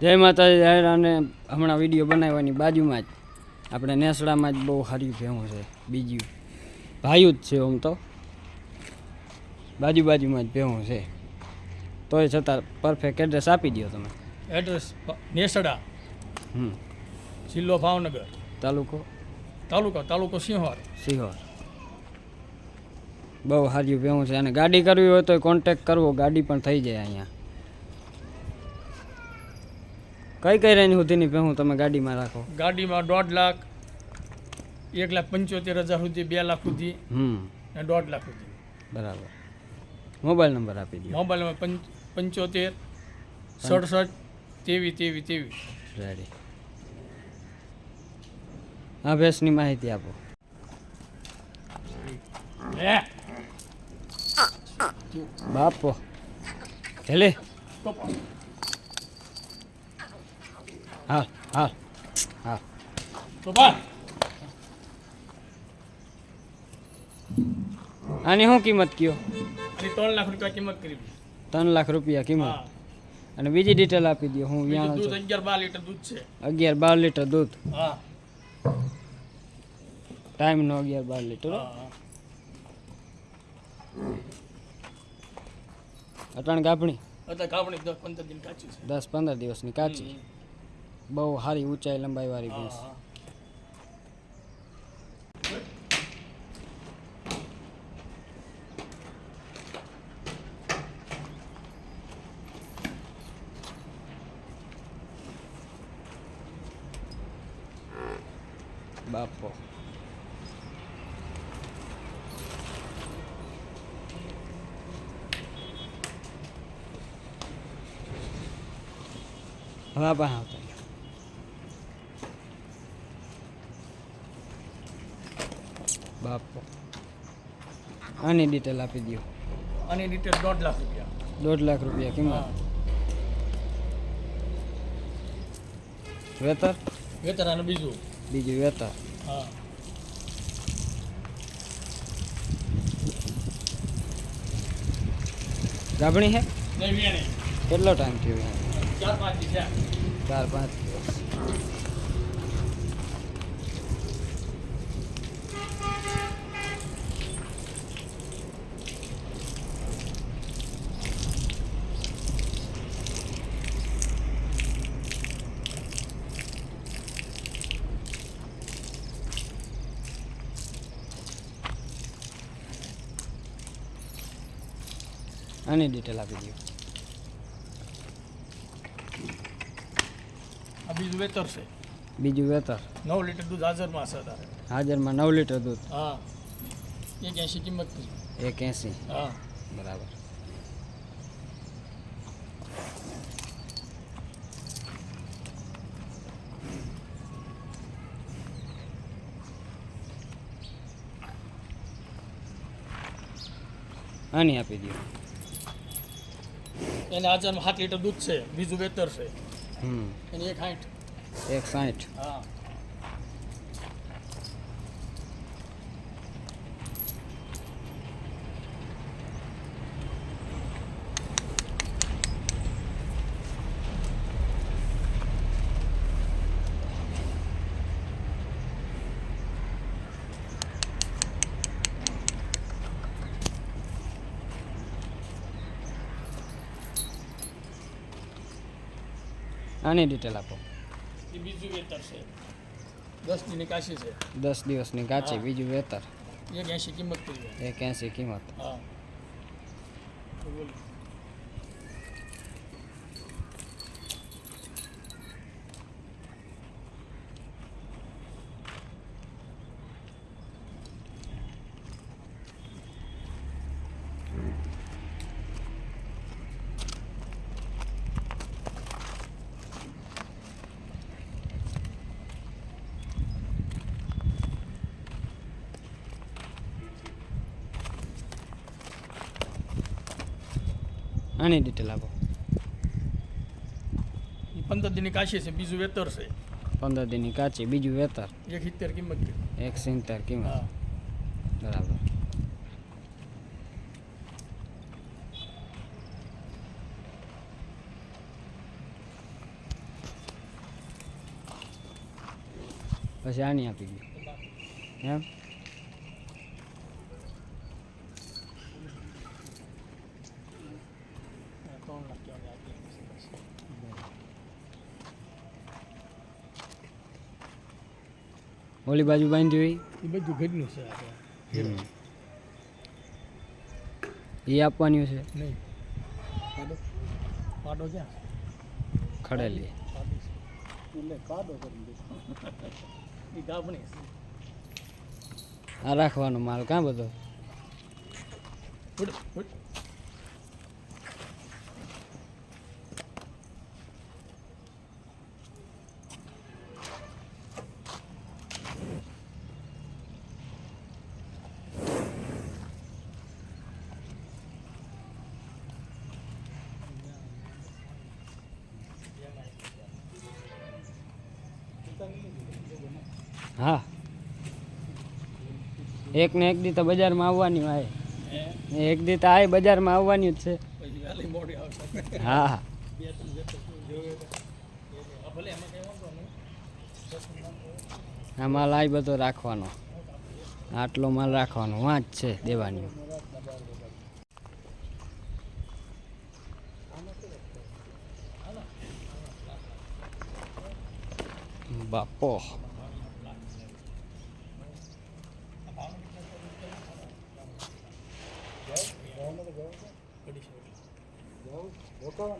જય માતાજી જાહેર અને હમણાં વીડિયો બનાવવાની બાજુમાં જ. આપણે નેસડામાં જ બહુ સારી ભેહું છે બીજું. ભાયું જ છે આમ તો. બાજુ બાજુમાં જ ભેહું છે. તોય છતાં પરફેક્ટ એડ્રેસ આપી દો તમે. એડ્રેસ નેસડા. હમ. જિલ્લો ભાવનગર. તાલુકો? તાલુકો તાલુકો સિંહોર. સિંહોર. બહુ સારી ભેવું છે. અને ગાડી કરવી હોય તો કોન્ટેક કરવો ગાડી પણ થઈ જાય અહીંયા. કઈ કઈ રેન્જ સુધીની હું તમે ગાડીમાં રાખો? ગાડીમાં દોઢ લાખ એક લાખ પંચોતેર હજાર સુધી બે લાખ સુધી હમ. અને દોઢ લાખ સુધી. બરાબર. મોબાઈલ નંબર આપી દો મોબાઈલમાં પંચ પંચોતેર સડસઠ તેવી તેવી તેવી રેડી હા ભેંસની માહિતી આપો. બાપો. હેલે. હા હા હા. તો આની શું કિંમત કયો? ત્રણ લાખ રૂપિયા કિંમત કરી ત્રણ લાખ રૂપિયા કિંમત. અને બીજી ડિટેલ આપી દો હું વ્યાણો છું. અગિયાર બાર લીટર દૂધ છે. અગિયાર બાર લીટર દૂધ. હા. ટાઈમનો અગિયાર બાર લીટર અટાણ કાપણી? કાપણી દસ પંદર દિન કાચી છે. દસ પંદર દિવસની કાચી. બહુ સારી ઊંચાઈ લંબાઈ વાળી ભેંસ બાપો. આ પાસે આવતા બાપો. આની ડિટેલ આપી દો અને ડિટેલ દોઢ લાખ રૂપિયા. દોઢ લાખ રૂપિયા કિંમત. હા. વેતર? વેતર અને બીજું. બીજું વેતર. હા. ગાભણી હે? નહીં વેણે. કેટલો ટાઈમ થયો? હે ચાર પાંચ દી થયા. ચાર પાંચ દિવસ. આની ડિટેલ આપી દો આ બીજું વેતર છે. બીજું વેતર. નવ લીટર દૂધ હાજરમાં છે તારે. હાજરમાં નવ લીટર દૂધ. હા. એક એંસી કિંમત થઈ એક એંસી હા. બરાબર. આની આપી દો એને હાજરમાં સાત લીટર દૂધ છે બીજું વેતર છે. હમ. એની એક સાઈઠ એક સાઠ હા. આની ડિટેલ આપો. એ બીજું વેતર છે. દસ દિવસની કાશી છે. દસ દિવસની કાચી બીજું વેતર. એક એંશી કિંમત એક એંસી કિંમત. હા. બોલો. આની ડિટેલ આપો. પંદર દિનની કાચી છે બીજું વેતર છે. પંદર દિનની કાચી બીજું વેતર. એક સિત્તેર કિંમત એક સિત્તેર કિંમત. બરાબર. પછી આની આપી દઈએ એમ? ઓલી બાજુ બાંધી હોય એ બધું ઘરનું છે એ આપવાની છે. નહીં. પાડો. ક્યાં? ખડેલી. આ રાખવાનો માલ કાં બધો? હા. એક ને એક દી તો બજારમાં આવવાની હોય. એક દી તો આ બજારમાં આવવાની જ છે. હા. આ માલ આ બધો રાખવાનો. આટલો માલ રાખવાનો. વાંચ છે દેવાની. બાપો. ಹೋಗ್ತಾವ